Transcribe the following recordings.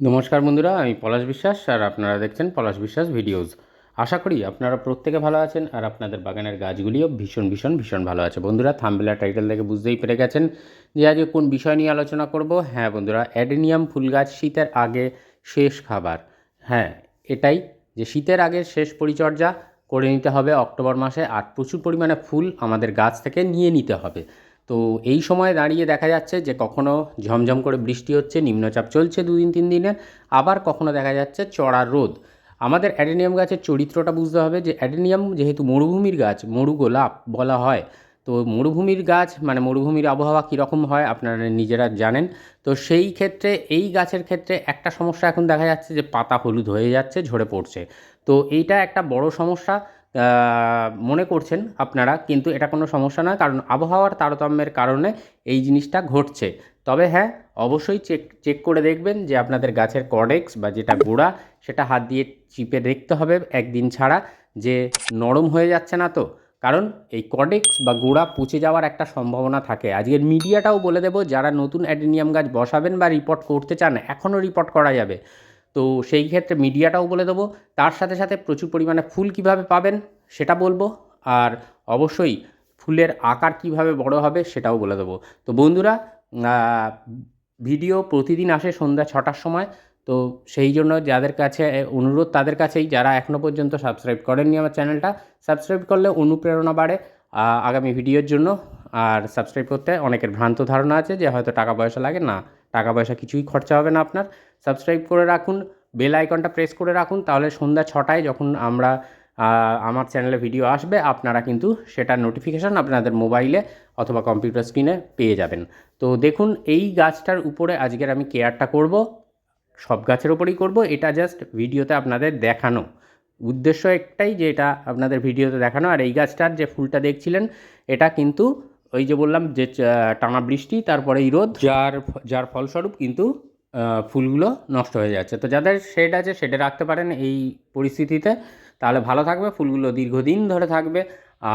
নমস্কার বন্ধুরা, আমি পলাশ বিশ্বাস আর আপনারা দেখছেন পলাশ বিশ্বাস ভিডিওস। আশা করি আপনারা প্রত্যেকে ভালো আছেন আর আপনাদের বাগানের গাছগুলিও ভীষণ ভীষণ ভীষণ ভালো আছে। বন্ধুরা থাম্বেলা টাইটেল দেখে বুঝতেই পেরে গেছেন যে আজকে কোন বিষয় নিয়ে আলোচনা করব। হ্যাঁ বন্ধুরা, অ্যাডেনিয়াম ফুল গাছ শীতের আগে শেষ খাবার। হ্যাঁ এটাই যে শীতের আগে শেষ পরিচর্যা করে নিতে হবে। অক্টোবর মাসে আর প্রচুর পরিমাণে ফুল আমাদের গাছ থেকে নিয়ে নিতে হবে। তো এই সময় দাঁড়িয়ে দেখা যাচ্ছে যে কখনো ঝমঝম করে বৃষ্টি হচ্ছে, নিম্নচাপ চলছে দুদিন, তিন দিনে, আবার কখনো দেখা যাচ্ছে চড়া রোদ। আমাদের অ্যাডেনিয়াম গাছের চরিত্রটা বুঝতে হবে যে অ্যাডেনিয়াম যেহেতু মরুভূমির গাছ মরু গোলাপ বলা হয়। তো মরুভূমির গাছ মানে মরুভূমির আবহাওয়া কীরকম হয় আপনারা নিজেরা জানেন। তো সেই ক্ষেত্রে, এই গাছের ক্ষেত্রে একটা সমস্যা এখন দেখা যাচ্ছে যে পাতা হলুদ হয়ে যাচ্ছে, ঝরে পড়ছে। তো এইটা একটা বড় সমস্যা। মনে করছেন আপনারা, কিন্তু এটা কোনো সমস্যা নয়, কারণ আবহাওয়ার তারতম্যের কারণে এই জিনিসটা ঘটছে। তবে হ্যাঁ অবশ্যই চেক চেক করে দেখবেন যে আপনাদের গাছের কডেক্স বা যেটা গোড়া, সেটা হাত দিয়ে চিপে দেখতে হবে একদিন ছাড়া, যে নরম হয়ে যাচ্ছে না তো। কারণ এই কডেক্স বা গোড়া পচে যাওয়ার একটা সম্ভাবনা থাকে। আজকের মিডিয়াটাও বলে দেবো, যারা নতুন অ্যাডেনিয়াম গাছ বসাবেন বা রিপোর্ট করতে চান, এখনও রিপোর্ট করা যাবে। তো সেই ক্ষেত্রে মিডিয়াটাও বলে দেবো। তার সাথে সাথে প্রচুর পরিমাণে ফুল কীভাবে পাবেন সেটা বলব। আর অবশ্যই ফুলের আকার কীভাবে বড় হবে সেটাও বলে দেবো। তো বন্ধুরা ভিডিও প্রতিদিন আসে সন্ধ্যা ছটার সময়। তো সেই জন্য যাদের কাছে, অনুরোধ তাদের কাছেই, যারা এখনও পর্যন্ত সাবস্ক্রাইব করেননি আমার চ্যানেলটা, সাবস্ক্রাইব করলে অনুপ্রেরণা বাড়ে আগামী ভিডিওর জন্য। আর সাবস্ক্রাইব করতে অনেকের ভ্রান্ত ধারণা আছে যে হয়তো টাকা পয়সা লাগে, না। টাকা পয়সা কিছুই খরচা হবে না আপনার। সাবস্ক্রাইব করে রাখুন বেল আইকনটা প্রেস করে রাখুন, তাহলে সন্ধ্যা ছটায় যখন আমরা আমার চ্যানেলে ভিডিও আসবে, আপনারা কিন্তু সেটার নোটিফিকেশান আপনাদের মোবাইলে অথবা কম্পিউটার স্ক্রিনে পেয়ে যাবেন। তো দেখুন, এই গাছটার উপরে আজকের আমি কেয়ারটা করব, সব গাছের ওপরেই করব, এটা জাস্ট ভিডিওতে আপনাদের দেখানো। উদ্দেশ্য একটাই যে এটা আপনাদের ভিডিওতে দেখানো, আর এই গাছটার যে ফুলটা দেখছিলেন, এটা কিন্তু ওই যে বললাম যে টানা বৃষ্টি, তারপরে এই রোদ, যার যার ফলস্বরূপ কিন্তু ফুলগুলো নষ্ট হয়ে যাচ্ছে। তো যাদের শেড আছে, শেডে রাখতে পারেন এই পরিস্থিতিতে। তাহলে ভালো থাকবে, ফুলগুলো দীর্ঘদিন ধরে থাকবে।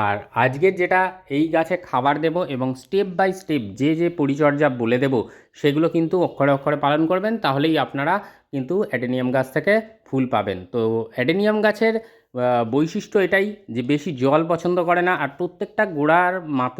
আর আজকের যেটা এই গাছে খাবার দেব এবং স্টেপ বাই স্টেপ যে যে পরিচর্যা বলে দেব, সেগুলো কিন্তু অক্ষরে অক্ষরে পালন করবেন। তাহলেই আপনারা কিন্তু অ্যাডেনিয়াম গাছ থেকে ফুল পাবেন। তো অ্যাডেনিয়াম গাছের বৈশিষ্ট্য এটাই যে বেশি জল পছন্দ করে না। আর প্রত্যেকটা গোড়ার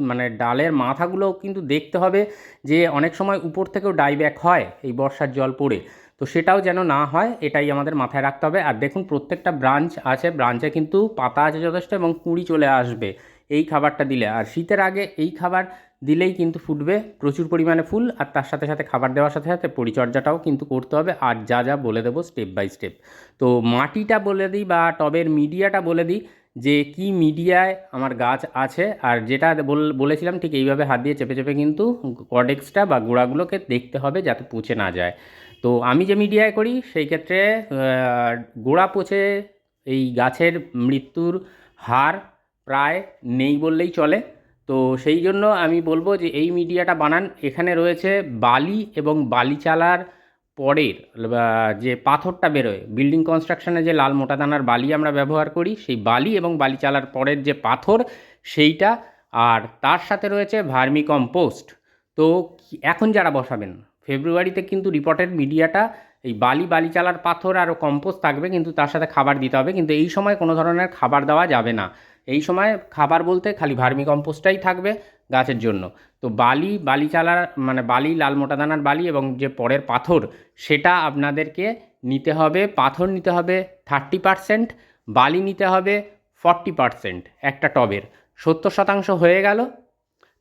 মানে ডালের মাথাগুলোও কিন্তু দেখতে হবে যে অনেক সময় উপর থেকেও ডাইব্যাক হয় এই বর্ষার জল পড়ে। তো সেটাও যেন না হয়, এটাই আমাদের মাথায় রাখতে হবে। আর দেখুন, প্রত্যেকটা ব্রাঞ্চ আছে ব্রাঞ্চে কিন্তু পাতা আছে যথেষ্ট এবং কুঁড়ি চলে আসবে এই খাবারটা দিলে। আর শীতের আগে এই খাবার দিলেই কিন্তু ফুটবে প্রচুর পরিমাণে ফুল আর তার সাথে সাথে খাবার দেওয়ার সাথে সাথে পরিচর্যাটাও কিন্তু করতে হবে আর যা যা বলে দেবো স্টেপ বাই স্টেপ তো মাটিটা বলে দিই বা টবের মিডিয়াটা বলে দিই যে কি মিডিয়ায় আমার গাছ আছে আর যেটা বল- বলেছিলাম ঠিক এইভাবে হাত দিয়ে চেপে চেপে কিন্তু কডেক্সটা বা গোড়াগুলোকে দেখতে হবে যাতে পচে না যায়। তো আমি যে মিডিয়ায় করি সেই ক্ষেত্রে গোড়া পচে এই গাছের মৃত্যুর হার প্রায় নেই বললেই চলে। তো সেই জন্য আমি বলব যে এই মিডিয়াটা বানান। এখানে রয়েছে বালি এবং বালি চালার পরের যে পাথরটা বেরোয় বিল্ডিং কনস্ট্রাকশনে যে লাল মোটা দানার বালি আমরা ব্যবহার করি, সেই বালি এবং বালি চালার পরের যে পাথর, সেইটা। আর তার সাথে রয়েছে ভার্মি কম্পোস্ট তো এখন যারা বসাবেন, ফেব্রুয়ারিতে কিন্তু রিপোর্টের মিডিয়াটা, এই বালি বালি চালার পাথর আর কম্পোস্ট থাকবে, কিন্তু তার সাথে খাবার দিতে হবে। কিন্তু এই সময় কোনো ধরনের খাবার দেওয়া যাবে না। এই সময় খাবার বলতে খালি ভার্মি কম্পোস্টটাই থাকবে গাছের জন্য। তো বালি বালি চালার মানে বালি, লাল মোটা দানার বালি এবং যে পরের পাথর, সেটা আপনাদেরকে নিতে হবে, পাথর নিতে হবে থার্টি পারসেন্ট, বালি নিতে হবে ফর্টি পারসেন্ট একটা টবের। সত্তর শতাংশ হয়ে গেল।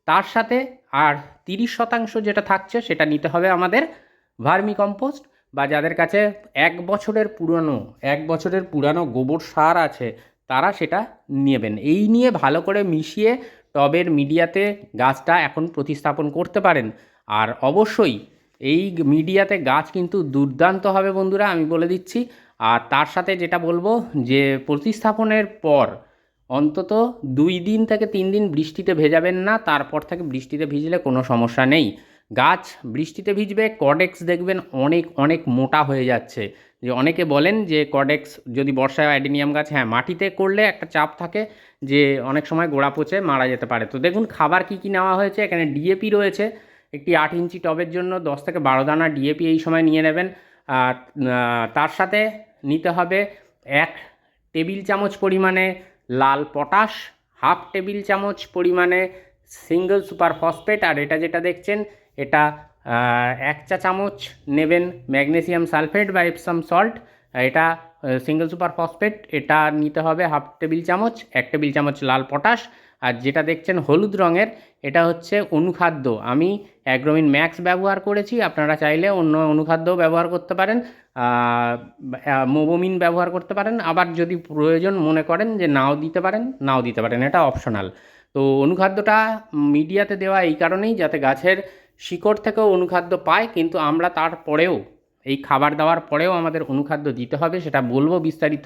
তার সাথে আর তিরিশ শতাংশ যেটা থাকছে, সেটা নিতে হবে আমাদের ভার্মি কম্পোস্ট বা যাদের কাছে এক বছরের পুরানো, এক বছরের পুরানো গোবর সার আছে তারা সেটা নেবেন। এই নিয়ে ভালো করে মিশিয়ে টবের মিডিয়াতে গাছটা এখন প্রতিস্থাপন করতে পারেন। আর অবশ্যই এই মিডিয়াতে গাছ কিন্তু দুর্দান্ত হবে বন্ধুরা, আমি বলে দিচ্ছি। আর তার সাথে যেটা বলব যে প্রতিস্থাপনের পর অন্তত দুই দিন থেকে তিন দিন বৃষ্টিতে ভেজাবেন না, তারপর থেকে বৃষ্টিতে ভিজলে কোনো সমস্যা নেই। গাছ বৃষ্টিতে ভিজবে কডেক্স দেখবেন অনেক অনেক মোটা হয়ে যাচ্ছে। যে অনেকে বলেন যে কডেক্স যদি বর্ষায় অ্যাডিনিয়াম গাছ হ্যাঁ মাটিতে করলে একটা চাপ থাকে যে অনেক সময় গোড়া পচে মারা যেতে পারে। তো দেখুন খাবার কি কি নেওয়া হয়েছে? এখানে ডিএপি রয়েছে, একটি আট ইঞ্চি টবের জন্য দশ থেকে বারো দানা ডিএপি এই সময় নিয়ে নেবেন। আর তার সাথে নিতে হবে এক টেবিল চামচ পরিমাণে লাল পটাশ, হাফ টেবিল চামচ পরিমাণে সিঙ্গেল সুপার ফসফেট, আর এটা যেটা দেখছেন এটা এক চা চামচ নেবেন ম্যাগনেসিয়াম সালফেট বা এপসাম সল্ট। এটা সিঙ্গেল সুপার ফসফেট, এটা নিতে হবে হাফ টেবিল চামচ, এক টেবিল চামচ লাল পটাশ। আর যেটা দেখছেন হলুদ রঙের, এটা হচ্ছে অনুখাদ্য। আমি অ্যাগ্রোমিন ম্যাক্স ব্যবহার করেছি, আপনারা চাইলে অন্য অনুখাদ্যও ব্যবহার করতে পারেন মোবোমিন ব্যবহার করতে পারেন। আবার যদি প্রয়োজন মনে করেন যে নাও দিতে পারেন, নাও দিতে পারেন, এটা অপশনাল। তো অনুখাদ্যটা মিডিয়াতে দেওয়া এই কারণেই, যাতে গাছের শিকড় থেকেও অনুখাদ্য পায়, কিন্তু আমরা তারপরেও এই খাবার দেওয়ার পরেও আমাদের অনুখাদ্য দিতে হবে, সেটা বলব বিস্তারিত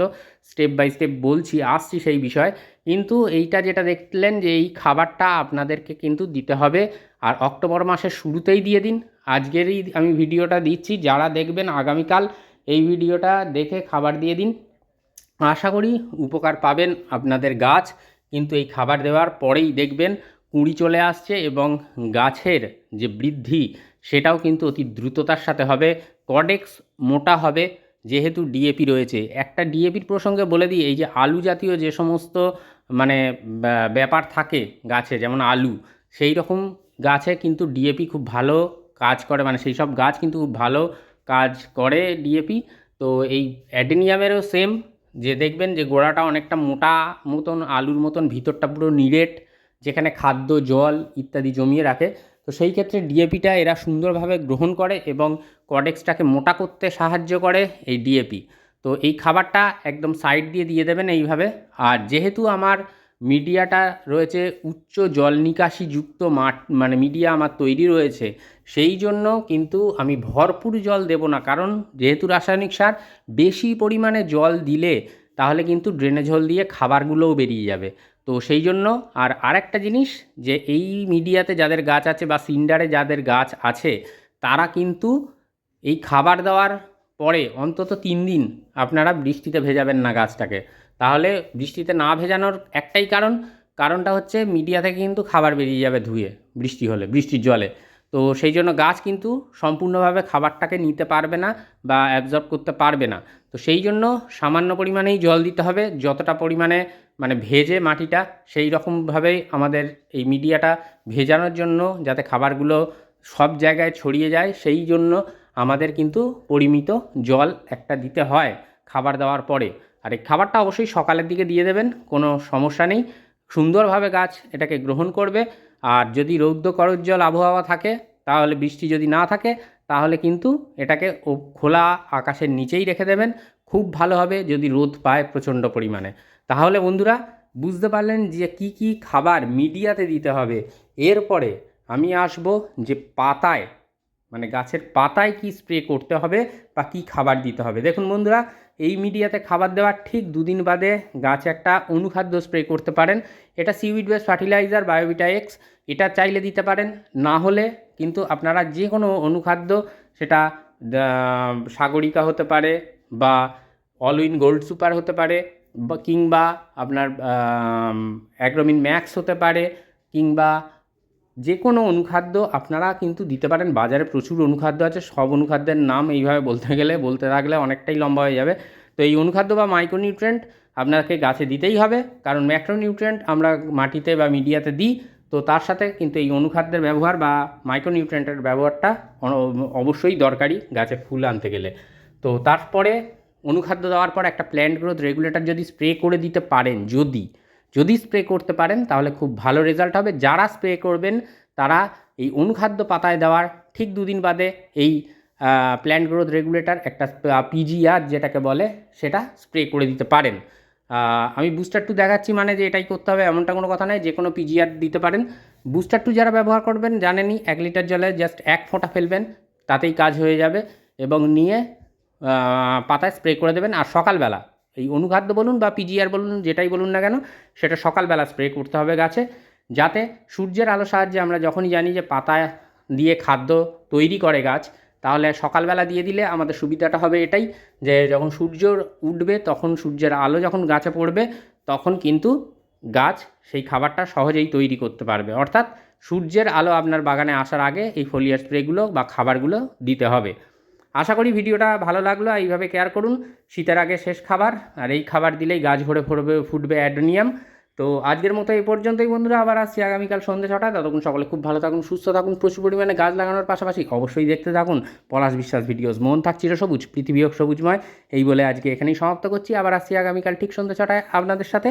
স্টেপ বাই স্টেপ বলছি, আসছি সেই বিষয়। কিন্তু এইটা যেটা দেখলেন যে এই খাবারটা আপনাদেরকে কিন্তু দিতে হবে, আর অক্টোবর মাসের শুরুতেই দিয়ে দিন। আজকেরই আমি ভিডিওটা দিচ্ছি, যারা দেখবেন আগামীকাল এই ভিডিওটা দেখে খাবার দিয়ে দিন। আশা করি উপকার পাবেন আপনাদের গাছ, কিন্তু এই খাবার দেওয়ার পরেই দেখবেন কুঁড়ি চলে আসছে এবং গাছের যে বৃদ্ধি, সেটাও কিন্তু অতি দ্রুততার সাথে হবে। কডেক্স মোটা হবে, যেহেতু ডিএপি রয়েছে। একটা ডিএপির প্রসঙ্গে বলে দিই, এই যে আলু জাতীয় যে সমস্ত মানে ব্যা- ব্যাপার থাকে গাছে, যেমন আলু, সেই রকম গাছে কিন্তু ডিএপি খুব ভালো কাজ করে। মানে সেই সব গাছ কিন্তু খুব ভালো কাজ করে ডিএপি তো এই অ্যাডেনিয়ামেরও সেম যে দেখবেন যে গোড়াটা অনেকটা মোটা মতন, আলুর মতন, ভিতরটা পুরো নিরেট। যেখানে খাদ্য, জল ইত্যাদি জমিয়ে রাখে। তো সেই ক্ষেত্রে ডিএপিটা এরা সুন্দরভাবে গ্রহণ করে এবং কডেক্সটাকে মোটা করতে সাহায্য করে এই ডিএপি তো এই খাবারটা একদম সাইড দিয়ে দিয়ে দেবেন এইভাবে। আর যেহেতু আমার মিডিয়াটা রয়েছে উচ্চ জল নিকাশি যুক্ত মাঠ মানে মিডিয়া আমার তৈরি রয়েছে, সেই জন্য কিন্তু আমি ভরপুর জল দেব না। কারণ যেহেতু রাসায়নিক সার, বেশি পরিমাণে জল দিলে তাহলে কিন্তু ড্রেনেজ হোল দিয়ে খাবারগুলোও বেরিয়ে যাবে। তো সেই জন্য আর আরেকটা জিনিস যে এই মিডিয়াতে যাদের গাছ আছে বা সিন্ডারে যাদের গাছ আছে, তারা কিন্তু এই খাবার দেওয়ার পরে অন্তত তিন দিন আপনারা বৃষ্টিতে ভেজাবেন না গাছটাকে। তাহলে বৃষ্টিতে না ভেজানোর একটাই কারণ, কারণটা হচ্ছে মিডিয়া থেকে কিন্তু খাবার বেরিয়ে যাবে ধুয়ে বৃষ্টি হলে, বৃষ্টির জলে। তো সেই জন্য গাছ কিন্তু সম্পূর্ণভাবে খাবারটাকে নিতে পারবে না বা অ্যাবজর্ব করতে পারবে না। তো সেই জন্য সামান্য পরিমাণেই জল দিতে হবে। যতটা পরিমাণে মানে ভেজে মাটিটা, সেই রকমভাবেই আমাদের এই মিডিয়াটা ভেজানোর জন্য যাতে খাবারগুলো সব জায়গায় ছড়িয়ে যায়, সেই জন্য আমাদের কিন্তু পরিমিত জল একটা দিতে হয় খাবার দেওয়ার পরে। আর এই খাবারটা অবশ্যই সকালের দিকে দিয়ে দেবেন, কোনো সমস্যা নেই। সুন্দরভাবে গাছ এটাকে গ্রহণ করবে। আর যদি রৌদ্র করজ্জ্বল আবহাওয়া থাকে, তাহলে বৃষ্টি যদি না থাকে তাহলে কিন্তু এটাকে খোলা আকাশের নিচেই রেখে দেবেন। খুব ভালো হবে যদি রোদ পায় প্রচণ্ড পরিমাণে। তাহলে বন্ধুরা, বুঝতে পারলেন যে কি কি খাবার মিডিয়াতে দিতে হবে। এরপরে আমি আসব যে পাতায় মানে গাছের পাতায় কি স্প্রে করতে হবে বা কি খাবার দিতে হবে। দেখুন বন্ধুরা, এই মিডিয়াতে খাবার দেওয়ার ঠিক দুদিন বাদে গাছে একটা অনুখাদ্য স্প্রে করতে পারেন। এটা seaweed base fertiliser, Biovita X, এটা চাইলে দিতে পারেন। না হলে কিন্তু আপনারা যে কোনো অনুখাদ্য সেটা সাগরিকা হতে পারে বা অলউইন গোল্ড সুপার হতে পারে বা কিংবা আপনার অ্যাগ্রোমিন ম্যাক্স হতে পারে কিংবা যে কোনো অনুখাদ্য আপনারা কিন্তু দিতে পারেন। বাজারে প্রচুর অনুখাদ্য আছে, সব অনুখাদ্যের নাম এইভাবে বলতে গেলে, বলতে থাকলে অনেকটাই লম্বা হয়ে যাবে। তো এই অনুখাদ্য বা মাইক্রোনিউট্রেন্ট আপনাকে গাছে দিতেই হবে, কারণ ম্যাক্রোনিউট্রেন্ট আমরা মাটিতে বা মিডিয়াতে দিই তো তার সাথে কিন্তু এই অনুখাদ্যের ব্যবহার বা মাইক্রোনিউট্রেন্টের ব্যবহারটা অবশ্যই দরকারি গাছে ফুল আনতে গেলে। তো তারপরে অনুখাদ্য দেওয়ার পর একটা প্ল্যান্ট গ্রোথ রেগুলেটর যদি স্প্রে করে দিতে পারেন, যদি যদি স্প্রে করতে পারেন, তাহলে খুব ভালো রেজাল্ট হবে। যারা স্প্রে করবেন, তারা এই অনুখাদ্য পাতায় দেওয়ার ঠিক দুদিন বাদে এই প্ল্যান্ট গ্রোথ রেগুলেটর একটা পিজিআর যেটাকে বলে, সেটা স্প্রে করে দিতে পারেন। আমি বুস্টার টু দেখাচ্ছি মানে যে এটাই করতে হবে, এমনটা কোনো কথা নয় যে কোনো পিজিআর দিতে পারেন। বুস্টার টু যারা ব্যবহার করবেন, জানেনই, এক লিটার জলে জাস্ট এক ফোঁটা ফেলবেন, তাতেই কাজ হয়ে যাবে এবং নিয়ে পাতায় স্প্রে করে দেবেন। আর সকালবেলা, এই অনুখাদ্য বলুন বা পিজিআর বলুন, যেটাই বলুন না কেন, সেটা সকালবেলা স্প্রে করতে হবে গাছে, যাতে সূর্যের আলো সাহায্যে আমরা যখনই জানি যে পাতা দিয়ে খাদ্য তৈরি করে গাছ তাহলে সকালবেলা দিয়ে দিলে আমাদের সুবিধাটা হবে এটাই যে যখন সূর্য উঠবে, তখন সূর্যের আলো যখন গাছে পড়বে, তখন কিন্তু গাছ সেই খাবারটা সহজেই তৈরি করতে পারবে। অর্থাৎ সূর্যের আলো আপনার বাগানে আসার আগে এই ফোলিয়ার স্প্রেগুলো বা খাবারগুলো দিতে হবে। আশা করি ভিডিওটা ভালো লাগল, এইভাবে কেয়ার করুন। শীতের আগে শেষ খাবার, আর এই খাবার দিলেই গাছ ভরে ফুটবে ফুটবে অ্যাডোনিয়াম। তো আজকের মতো এই পর্যন্তই বন্ধুরা, আবার আসছি আগামীকাল সন্ধ্যে ছটায় ততক্ষণ সকলে খুব ভালো থাকুন, সুস্থ থাকুন, প্রচুর পরিমাণে গাছ লাগানোর পাশাপাশি অবশ্যই দেখতে থাকুন পলাশ বিশ্বাস ভিডিওস। মন থাক সবুজ, পৃথিবী হোক সবুজময়, এই বলে আজকে এখানেই সমাপ্ত করছি। আবার আসছি আগামীকাল ঠিক সন্ধ্যে ছটায় আপনাদের সাথে।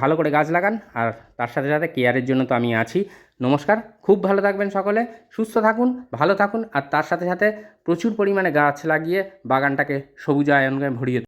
ভালো করে গাছ লাগান, আর তার সাথে সাথে কেয়ারের জন্য তো আমি আছি। নমস্কার, খুব ভালো থাকবেন সকলে, সুস্থ থাকুন, ভালো থাকুন, আর তার সাথে সাথে প্রচুর পরিমাণে গাছ লাগিয়ে বাগানটাকে সবুজ সবুজায়নকে ভরিয়ে